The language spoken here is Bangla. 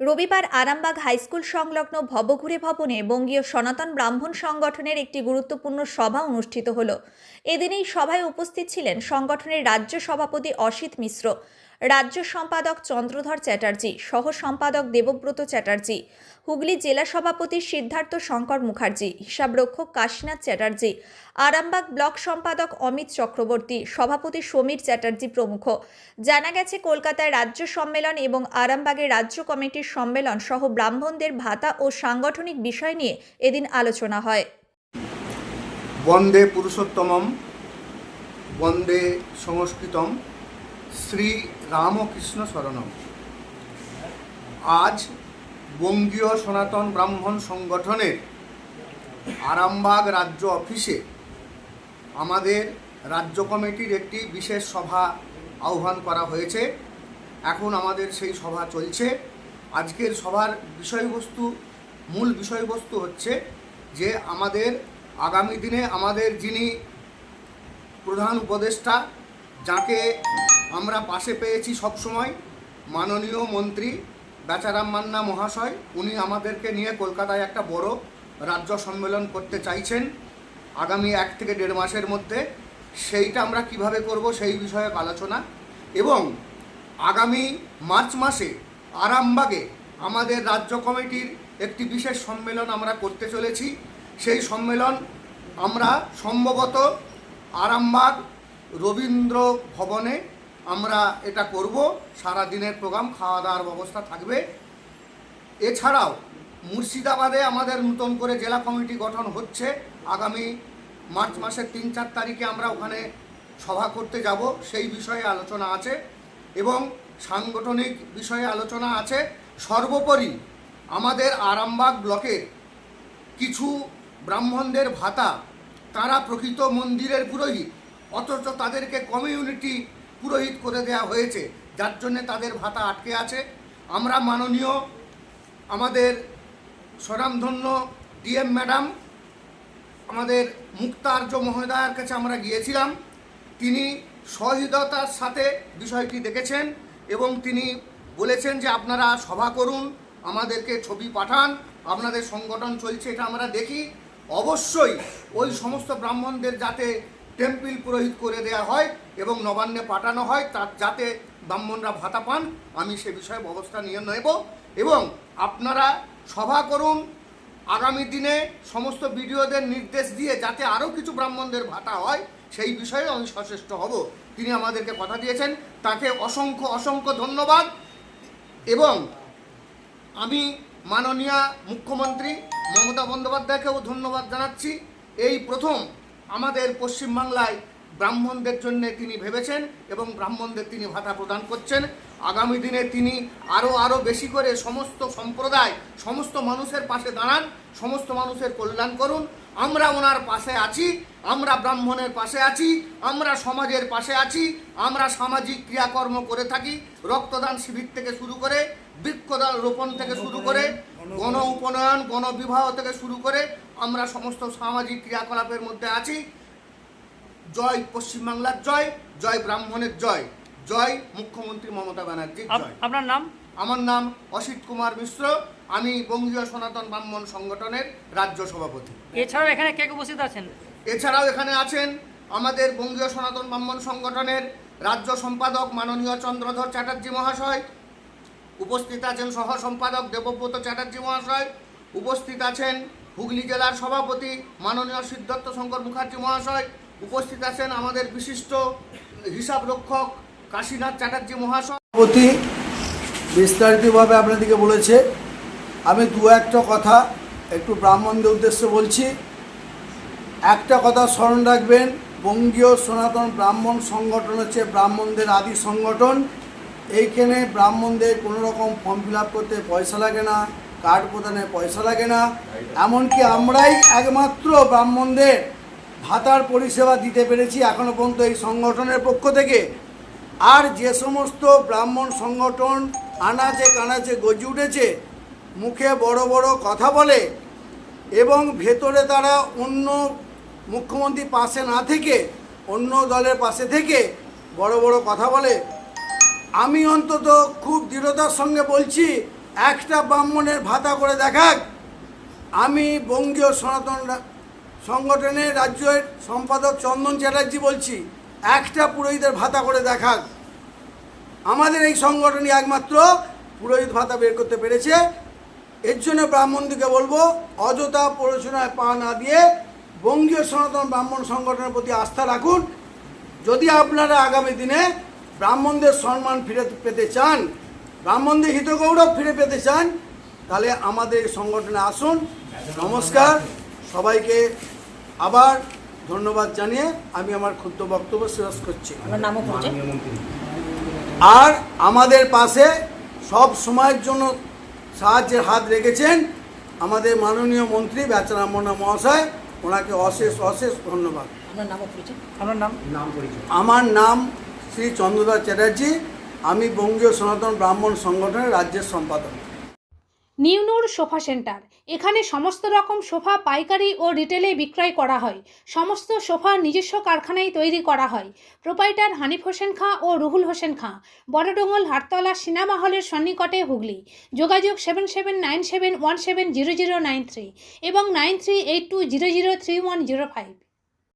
রবিবার আরামবাগ হাইস্কুল সংলগ্ন ভবঘুরে ভবনে বঙ্গীয় সনাতন ব্রাহ্মণ সংগঠনের একটি গুরুত্বপূর্ণ সভা অনুষ্ঠিত হল। এদিনেই সভায় উপস্থিত ছিলেন সংগঠনের রাজ্য সভাপতি অসিত মিশ্র। রাজ্য সম্পাদক চন্দ্রধর চ্যাটার্জি, সহ সম্পাদক দেবব্রত চ্যাটার্জি, হুগলি জেলা সভাপতি সিদ্ধার্থ শঙ্কর মুখার্জি, হিসাবরক্ষক কাশীনাথ চ্যাটার্জি, আরামবাগ ব্লক সম্পাদক অমিত চক্রবর্তী, সভাপতি সমীর চ্যাটার্জি প্রমুখ। জানা গেছে, কলকাতায় রাজ্য সম্মেলন এবং আরামবাগের রাজ্য কমিটির সম্মেলন সহ ব্রাহ্মণদের ভাতা ও সাংগঠনিক বিষয় নিয়ে এদিন আলোচনা হয়। বন্দে পুরুষোত্তমম, বন্দে সংস্কৃতম শ্রী রামকৃষ্ণ শরণম। আজ বঙ্গীয় সনাতন ব্রাহ্মণ সংগঠনের আরামবাগ রাজ্য অফিসে আমাদের রাজ্য কমিটির একটি বিশেষ সভা আহ্বান করা হয়েছে। এখন আমাদের সেই সভা চলছে। আজকের সভার বিষয়বস্তু, মূল বিষয়বস্তু হচ্ছে যে আমাদের আগামী দিনে আমাদের যিনি প্রধান উপদেষ্টা, যাকে আমরা পাশে পেয়েছি সবসময়। মাননীয় মন্ত্রী বেচারাম মান্না মহাশয়, উনি আমাদেরকে নিয়ে কলকাতায় একটা বড় রাজ্য সম্মেলন করতে চাইছেন আগামী এক থেকে দেড় মাসের মধ্যে। সেইটা আমরা কীভাবে করব সেই বিষয়ে আলোচনা। এবং আগামী মার্চ মাসে আরামবাগে আমাদের রাজ্য কমিটির একটি বিশেষ সম্মেলন আমরা করতে চলেছি। সেই সম্মেলন আমরা সম্ভবত আরামবাগ রবীন্দ্র ভবনে আমরা এটা করব সারা দিনের প্রোগ্রাম খাওয়া দাওয়ার ব্যবস্থা থাকবে। এছাড়াও, মুর্শিদাবাদে আমাদের নতুন করে জেলা কমিটি গঠন হচ্ছে। আগামী মার্চ মাসের তিন চার তারিখে আমরা ওখানে সভা করতে যাব, সেই বিষয়ে আলোচনা আছে এবং সাংগঠনিক বিষয়ে আলোচনা আছে। সর্বোপরি আমাদের আরামবাগ ব্লকের কিছু ব্রাহ্মণদের ভাতা, তারা প্রকৃত মন্দিরের পুরোহিত, অথচ তাদেরকে কমিউনিটি পুরোহিত করে দেওয়া হয়েছে, যার জন্যে তাদের ভাতা আটকে আছে। আমরা মাননীয় আমাদের স্বনামধন্য ডিএম ম্যাডাম, আমাদের মুক্তার্য মহোদয়ের কাছে আমরা গিয়েছিলাম। তিনি সহৃদতার সাথে বিষয়টি দেখেছেন এবং তিনি বলেছেন যে আপনারা সভা করুন, আমাদেরকে ছবি পাঠান, আপনাদের সংগঠন চলছে, এটা আমরা দেখি। অবশ্যই ওই সমস্ত ব্রাহ্মণদের যাতে টেম্পিল পুরোহিত করে দেওয়া হয় এবং নবান্নে পাঠানো হয়, তার যাতে ব্রাহ্মণরা ভাতা পান, আমি সে বিষয়ে ব্যবস্থা নিয়ে নেব। এবং আপনারা সভা করুন, আগামী দিনে সমস্ত বিডিওদের নির্দেশ দিয়ে যাতে আরও কিছু ব্রাহ্মণদের ভাতা হয়, সেই বিষয়ে আমি সচেষ্ট হব। তিনি আমাদেরকে কথা দিয়েছেন, তাকে অসংখ্য অসংখ্য ধন্যবাদ। এবং আমি মাননীয় মুখ্যমন্ত্রী মমতা বন্দ্যোপাধ্যায়কেও ধন্যবাদ জানাচ্ছি। এই প্রথম আমাদের পশ্চিমবাংলায় ব্রাহ্মণদের জন্য তিনি ভেবেছেন এবং ব্রাহ্মণদের তিনি ভাতা প্রদান করছেন। আগামী দিনে তিনি আরও আরও বেশি করে সমস্ত সম্প্রদায়, সমস্ত মানুষের পাশে দাঁড়ান, সমস্ত মানুষের কল্যাণ করুন। আমরা ওনার পাশে আছি, আমরা ব্রাহ্মণের পাশে আছি, আমরা সমাজের পাশে আছি, আমরা সামাজিক ক্রিয়াকর্ম করে থাকি। রক্তদান শিবির থেকে শুরু করে, বৃক্ষদান রোপণ থেকে শুরু করে গণ উপনয়ন গণবিবাহ থেকে শুরু করে আমরা সমস্ত সামাজিক ক্রিয়াকলাপের মধ্যে আছি। জয় পশ্চিমবাংলার জয় জয় ব্রাহ্মণের জয় জয় মুখ্যমন্ত্রী মমতা ব্যানার্জির জয়। আপনার নাম? আমার নাম অসিত কুমার মিশ্র আমি বঙ্গীয় সনাতন ব্রাহ্মণ সংগঠনের রাজ্য সভাপতি। এছাড়াও এখানে কে কে উপস্থিত আছেন? এছাড়াও এখানে আছেন আমাদের বঙ্গীয় সনাতন ব্রাহ্মণ সংগঠনের রাজ্য সম্পাদক মাননীয় চন্দ্রধর চ্যাটার্জি মহাশয় উপস্থিত আছেন সহ সম্পাদক দেবব্রত চ্যাটার্জি মহাশয়, উপস্থিত আছেন হুগলি জেলার সভাপতি মাননীয় সিদ্ধার্থ শঙ্কর মুখার্জি মহাশয়, উপস্থিত আছেন আমাদের বিশিষ্ট হিসাব রক্ষক কাশীনাথ চ্যাটার্জি মহাশয়। সভাপতি, বিস্তারিতভাবে আপনাদেরকে বলেছে, আমি দু একটা কথা একটু ব্রাহ্মণদের উদ্দেশ্যে বলছি। একটা কথা স্মরণ রাখবেন, বঙ্গীয় সনাতন ব্রাহ্মণ সংগঠন হচ্ছে ব্রাহ্মণদের আদি সংগঠন। এইখানে ব্রাহ্মণদের কোনো রকম ফর্ম ফিল করতে পয়সা লাগে না কার্ড প্রদানে পয়সা লাগে না। এমনকি আমরাই একমাত্র ব্রাহ্মণদের ভাতার পরিষেবা দিতে পেরেছি এখনও পর্যন্ত এই সংগঠনের পক্ষ থেকে। আর যে সমস্ত ব্রাহ্মণ সংগঠন আনাচে কানাচে গজি উঠেছে, মুখে বড় বড় কথা বলে এবং ভেতরে তারা অন্য মুখ্যমন্ত্রী পাশে না থেকে, অন্য দলের পাশে থেকে বড় বড় কথা বলে আমি অন্তত খুব দৃঢ়তার সঙ্গে বলছি, একটা ব্রাহ্মণের ভাতা করে দেখাক। আমি বঙ্গীয় সনাতন সংগঠনের রাজ্যের সম্পাদক চন্দন চ্যাটার্জি বলছি, একটা পুরোহিতের ভাতা করে দেখাক। আমাদের এই সংগঠনই একমাত্র পুরোহিত ভাতা বের করতে পেরেছে। এর জন্য ব্রাহ্মণদিকে বলব, অযথা পড়াশোনায় পা না দিয়ে বঙ্গীয় সনাতন ব্রাহ্মণ সংগঠনের প্রতি আস্থা রাখুন। যদি আপনারা আগামী দিনে ব্রাহ্মণদের সম্মান ফিরে পেতে চান ব্রাহ্মণদের হিতগৌরব ফিরে পেতে চান তাহলে আমাদের সংগঠনে আসুন। নমস্কার। সবাইকে আবার ধন্যবাদ জানিয়ে আমি আমার ক্ষুদ্র বক্তব্য শেষ করছি। আর আমাদের পাশে সব সময়ের জন্য সাহায্যের হাত রেখেছেন আমাদের মাননীয় মন্ত্রী বেচারাম মহাশয়। ওনাকে অশেষ অশেষ ধন্যবাদ। আপনার নামও পরিচয় নাম? আমার নাম শ্রী চন্দ্রদাস চ্যাটার্জি, আমি বঙ্গীয় সনাতন ব্রাহ্মণ সংগঠনের রাজ্যের সম্পাদক। নিউনুর সোফা সেন্টার। এখানে সমস্ত রকম সোফা পাইকারি ও রিটেলে বিক্রয় করা হয়। সমস্ত সোফা নিজস্ব কারখানায় তৈরি করা হয়। প্রোপাইটার হানিফ হোসেন খাঁ ও রুহুল হোসেন খাঁ। বড়ডোঙ্গল হাটতলা সিনেমা হলের সন্নিকটে হুগলি। যোগাযোগ seven seven nine seven one seven zero zero nine three এবং nine three eight two zero zero three one zero five.